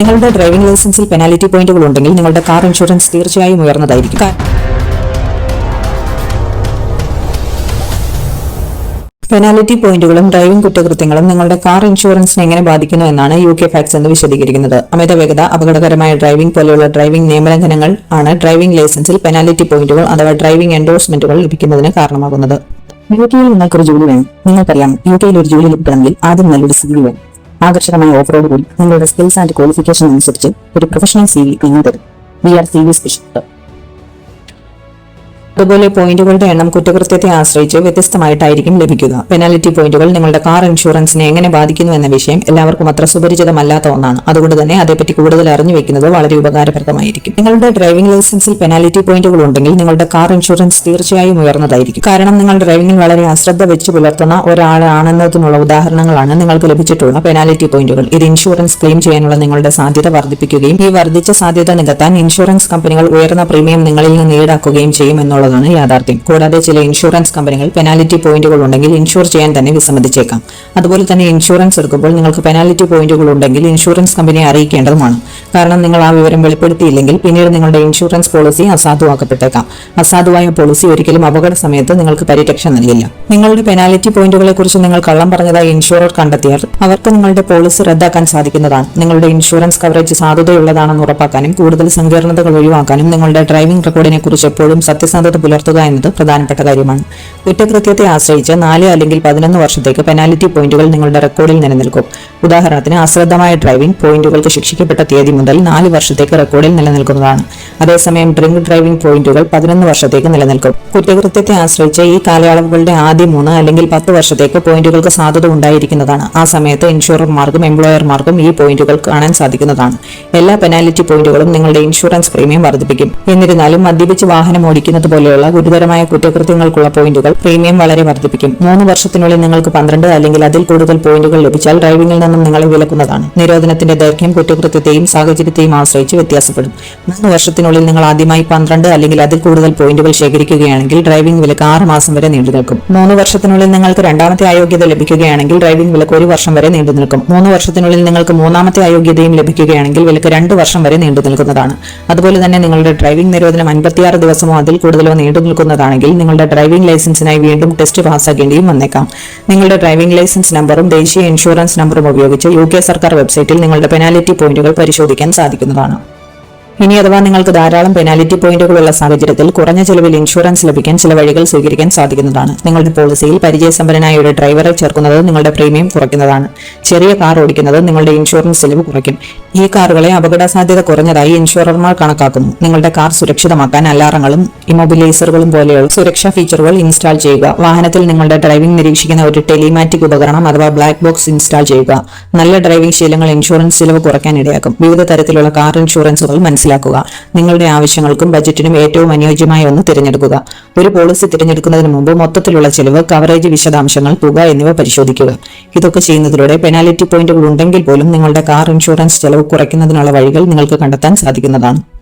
നിങ്ങളുടെ driving ലൈസൻസിൽ penalty പോയിന്റുകൾ ഉണ്ടെങ്കിൽ നിങ്ങളുടെ കാർ ഇൻഷുറൻസ് തീർച്ചയായും ഉയർന്നതായിരിക്കും. പെനാലിറ്റി പോയിന്റുകളും ഡ്രൈവിംഗ് കുറ്റകൃത്യങ്ങളും നിങ്ങളുടെ കാർ ഇൻഷുറൻസിനെ എങ്ങനെ ബാധിക്കുന്നു എന്നാണ് യു കെ ഫാക്സ് എന്ന് വിശദീകരിക്കുന്നത്. അമിത വേഗത അപകടകരമായ ഡ്രൈവിംഗ് പോലെയുള്ള ഡ്രൈവിംഗ് നിയമലംഘനങ്ങൾ ആണ് ഡ്രൈവിംഗ് ലൈസൻസിൽ പെനാലിറ്റി പോയിന്റുകൾ അഥവാ ഡ്രൈവിംഗ് എൻഡോഴ്സ്മെന്റുകൾ ലഭിക്കുന്നതിന് കാരണമാകുന്നത്. യു കെയിൽ നിങ്ങൾക്കൊരു ജോലി വേണം. നിങ്ങൾക്കറിയാം യു കെയിൽ ഒരു ജോലി ലഭിക്കണമെങ്കിൽ ആദ്യം നല്ലൊരു സി വേണം. ആകർഷകമായ ഓഫറോട് റോഡ് കൂടി നിങ്ങളുടെ സ്കിൽസ് ആൻഡ് ക്വാളിഫിക്കേഷൻ അനുസരിച്ച് ഒരു പ്രൊഫഷണൽ സി വി നിങ്ങൾ തരും V R C V specialist അതുപോലെ പോയിന്റുകളുടെ എണ്ണം കുറ്റകൃത്യത്തെ ആശ്രയിച്ച് വ്യത്യസ്തമായിട്ടായിരിക്കും ലഭിക്കുക. പെനാലിറ്റി പോയിന്റുകൾ നിങ്ങളുടെ കാർ ഇൻഷുറൻസിനെ എങ്ങനെ ബാധിക്കുന്നു എന്ന വിഷയം എല്ലാവർക്കും അത്ര സുപരിചിതമല്ലാത്ത ഒന്നാണ്. അതുകൊണ്ട് തന്നെ അതേപ്പറ്റി കൂടുതൽ അറിഞ്ഞു വെക്കുന്നത് വളരെ ഉപകാരപ്രദമായിരിക്കും. നിങ്ങളുടെ ഡ്രൈവിംഗ് ലൈസൻസിൽ പെനാലിറ്റി പോയിന്റുകൾ ഉണ്ടെങ്കിൽ നിങ്ങളുടെ കാർ ഇൻഷുറൻസ് തീർച്ചയായും ഉയർന്നതായിരിക്കും. കാരണം നിങ്ങൾ ഡ്രൈവിംഗിൽ വളരെ അശ്രദ്ധ വെച്ച് പുലർത്തുന്ന ഒരാളാണെന്നതിനുള്ള ഉദാഹരണങ്ങളാണ് നിങ്ങൾക്ക് ലഭിച്ചിട്ടുള്ള പെനാലിറ്റി പോയിന്റുകൾ ഇത് ഇൻഷുറൻസ് ക്ലെയിം ചെയ്യാനുള്ള നിങ്ങളുടെ സാധ്യത വർദ്ധിപ്പിക്കുകയും ഈ വർദ്ധിച്ച സാധ്യത നികത്താൻ ഇൻഷുറൻസ് കമ്പനികൾ ഉയർന്ന പ്രീമിയം നിങ്ങളിൽ നിന്ന് ഈടാക്കുകയും ചെയ്യും എന്നുള്ളതാണ് യാഥാർത്ഥ്യം. കൂടാതെ ചില ഇൻഷുറൻസ് കമ്പനികൾ പെനാലിറ്റി പോയിന്റുകൾ ഉണ്ടെങ്കിൽ ഇൻഷുർ ചെയ്യാൻ തന്നെ വിസമ്മതിച്ചേക്കാം. അതുപോലെ തന്നെ ഇൻഷുറൻസ് എടുക്കുമ്പോൾ നിങ്ങൾക്ക് പെനാലിറ്റി പോയിന്റുകൾ ഉണ്ടെങ്കിൽ ഇൻഷുറൻസ് കമ്പനിയെ അറിയിക്കേണ്ടതുമാണ്. കാരണം നിങ്ങൾ ആ വിവരം വെളിപ്പെടുത്തിയില്ലെങ്കിൽ പിന്നീട് നിങ്ങളുടെ ഇൻഷുറൻസ് പോളിസി അസാധുവാക്കപ്പെട്ടേക്കാം. അസാധുവായ പോളിസി ഒരിക്കലും അപകട സമയത്ത് നിങ്ങൾക്ക് പരിരക്ഷ നൽകില്ല. നിങ്ങളുടെ പെനാലിറ്റി പോയിന്റുകളെ കുറിച്ച് നിങ്ങൾ കള്ളം പറഞ്ഞതായി ഇൻഷുറർ കണ്ടെത്തിയാൽ അവർക്ക് നിങ്ങളുടെ പോളിസി റദ്ദാക്കാൻ സാധിക്കുന്നതാണ്. നിങ്ങളുടെ ഇൻഷുറൻസ് കവറേജ് സാധുതയുള്ളതാണെന്ന് ഉറപ്പാക്കാനും കൂടുതൽ സങ്കീർണതകൾ ഒഴിവാക്കാനും നിങ്ങളുടെ ഡ്രൈവിംഗ് റെക്കോർഡിനെ കുറിച്ച് എപ്പോഴും സത്യസന്ധത പുലർത്തുക എന്നത് പ്രധാനപ്പെട്ട കാര്യമാണ്. കുറ്റകൃത്യത്തെ ആശ്രയിച്ച് നാല് അല്ലെങ്കിൽ പതിനൊന്ന് വർഷത്തേക്ക് പെനാലിറ്റി പോയിന്റുകൾ നിങ്ങളുടെ റെക്കോർഡിൽ നിലനിൽക്കും. ഉദാഹരണത്തിന് അശ്രദ്ധമായ ഡ്രൈവിംഗ് പോയിന്റുകൾക്ക് ശിക്ഷിക്കപ്പെട്ട തീയതി മുതൽ നാല് വർഷത്തേക്ക് റെക്കോർഡിൽ നിലനിൽക്കുന്നതാണ്. അതേസമയം ഡ്രിങ്ക് ഡ്രൈവിംഗ് പോയിന്റുകൾ പതിനൊന്ന് വർഷത്തേക്ക് നിലനിൽക്കും. കുറ്റകൃത്യത്തെ ആശ്രയിച്ച് ഈ കാലയളവുകളുടെ ആദ്യ മൂന്ന് അല്ലെങ്കിൽ പത്ത് വർഷത്തേക്ക് പോയിന്റുകൾക്ക് സാധ്യത ഉണ്ടായിരിക്കുന്നതാണ്. ആ സമയത്ത് ഇൻഷുറർമാർക്കും എംപ്ലോയർമാർക്കും ഈ പോയിന്റുകൾ കാണാൻ സാധിക്കുന്നതാണ്. എല്ലാ പെനാലിറ്റി പോയിന്റുകളും നിങ്ങളുടെ ഇൻഷുറൻസ് പ്രീമിയം വർദ്ധിപ്പിക്കും. എന്നിരുന്നാലും മദ്യപിച്ച് വാഹനം ഓടിക്കുന്നത് പോലെയുള്ള ഗുരുതരമായ കുറ്റകൃത്യങ്ങൾക്കുള്ള പോയിന്റുകൾ പ്രീമിയം വളരെ വർദ്ധിപ്പിക്കും. മൂന്ന് വർഷത്തിനുള്ളിൽ നിങ്ങൾക്ക് പന്ത്രണ്ട് അല്ലെങ്കിൽ അതിൽ കൂടുതൽ പോയിന്റുകൾ ലഭിച്ചാൽ ഡ്രൈവിംഗിൽ നിന്നും നിങ്ങളെ വിലക്കുന്നതാണ്. നിരോധനത്തിന്റെ ദൈർഘ്യം കുറ്റകൃത്യത്തെയും സാഹചര്യത്തെയും ആശ്രയിച്ച് വ്യത്യാസപ്പെടും. മൂന്ന് വർഷത്തിനുള്ളിൽ നിങ്ങൾ ആദ്യമായി പന്ത്രണ്ട് അല്ലെങ്കിൽ അതിൽ കൂടുതൽ പോയിന്റുകൾ ശേഖരിക്കുകയാണെങ്കിൽ ഡ്രൈവിംഗ് വിലക്ക് ആറ് മാസം വരെ നീണ്ടു നിൽക്കും. മൂന്ന് വർഷത്തിനുള്ളിൽ നിങ്ങൾക്ക് രണ്ടാമത്തെ അയോഗ്യത ലഭിക്കുകയാണെങ്കിൽ ഡ്രൈവിംഗ് വിലക്ക് ഒരു വർഷം വരെ നീണ്ടു നിൽക്കും. മൂന്ന് വർഷത്തിനുള്ളിൽ നിങ്ങൾക്ക് മൂന്നാമത്തെ അയോഗ്യതയും ലഭിക്കുകയാണെങ്കിൽ വിലക്ക് രണ്ട് വർഷം വരെ നീണ്ടു നിൽക്കുന്നതാണ്. അതുപോലെ തന്നെ നിങ്ങളുടെ ഡ്രൈവിംഗ് നിരോധനം അൻപത്തിയാറ് ദിവസമോ അതിൽ കൂടുതലോ നീണ്ടു നിൽക്കുന്നതാണെങ്കിൽ നിങ്ങളുടെ ഡ്രൈവിംഗ് ലൈസൻസിനായി വീണ്ടും ടെസ്റ്റ് പാസ്സാക്കേണ്ടിയും വന്നേക്കാം. നിങ്ങളുടെ ഡ്രൈവിംഗ് ലൈസൻസ് നമ്പറും ദേശീയ ഇൻഷുറൻസ് നമ്പറും ഉപയോഗിച്ച് യു സർക്കാർ വെബ്സൈറ്റിൽ നിങ്ങളുടെ പെനാലിറ്റി പോയിന്റുകൾ പരിശോധിക്കാൻ സാധിക്കുന്നതാണ്. ഇനി അഥവാ നിങ്ങൾക്ക് ധാരാളം പെനാലിറ്റി പോയിന്റുകളുള്ള സാഹചര്യത്തിൽ കുറഞ്ഞ ചെലവിൽ ഇൻഷുറൻസ് ലഭിക്കാൻ ചില വഴികൾ സ്വീകരിക്കാൻ സാധിക്കുന്നതാണ്. നിങ്ങളുടെ പോളിസിയിൽ പരിചയസമ്പന്നനായ ഒരു ഡ്രൈവറെ ചേർക്കുന്നത് നിങ്ങളുടെ പ്രീമിയം കുറയ്ക്കുന്നതാണ്. ചെറിയ കാർ ഓടിക്കുന്നത് നിങ്ങളുടെ ഇൻഷുറൻസ് ചെലവ് കുറയ്ക്കും. ഈ കാറുകളെ അപകട സാധ്യത കുറഞ്ഞതായി ഇൻഷുറർമാർ കണക്കാക്കുന്നു. നിങ്ങളുടെ കാർ സുരക്ഷിതമാക്കാൻ അലാറങ്ങളും ഇമൊബിലൈസറുകളും പോലെയുള്ള സുരക്ഷാ ഫീച്ചറുകൾ ഇൻസ്റ്റാൾ ചെയ്യുക. വാഹനത്തിൽ നിങ്ങളുടെ ഡ്രൈവിംഗ് നിരീക്ഷിക്കുന്ന ഒരു ടെലിമാറ്റിക് ഉപകരണം അഥവാ ബ്ലാക്ക് ബോക്സ് ഇൻസ്റ്റാൾ ചെയ്യുക. നല്ല ഡ്രൈവിംഗ് ശീലങ്ങൾ ഇൻഷുറൻസ് ചിലവ് കുറയ്ക്കാൻ ഇടയാക്കും. വിവിധ തരത്തിലുള്ള കാർ ഇൻഷുറൻസുകൾ മനസ്സിലാക്കുക. നിങ്ങളുടെ ആവശ്യങ്ങൾക്കും ബജറ്റിനും ഏറ്റവും അനുയോജ്യമായ ഒന്ന് തിരഞ്ഞെടുക്കുക. ഒരു പോളിസി തിരഞ്ഞെടുക്കുന്നതിന് മുമ്പ് മൊത്തത്തിലുള്ള ചിലവ് കവറേജ് വിശദാംശങ്ങൾ തുക എന്നിവ പരിശോധിക്കുക. ഇതൊക്കെ ചെയ്യുന്നതിലൂടെ പെനാലിറ്റി പോയിന്റുകൾ ഉണ്ടെങ്കിൽ പോലും നിങ്ങളുടെ കാർ ഇൻഷുറൻസ് ചെലവ് കുറയ്ക്കുന്നതിനുള്ള വഴികൾ നിങ്ങൾക്ക് കണ്ടെത്താൻ സാധിക്കുന്നതാണ്.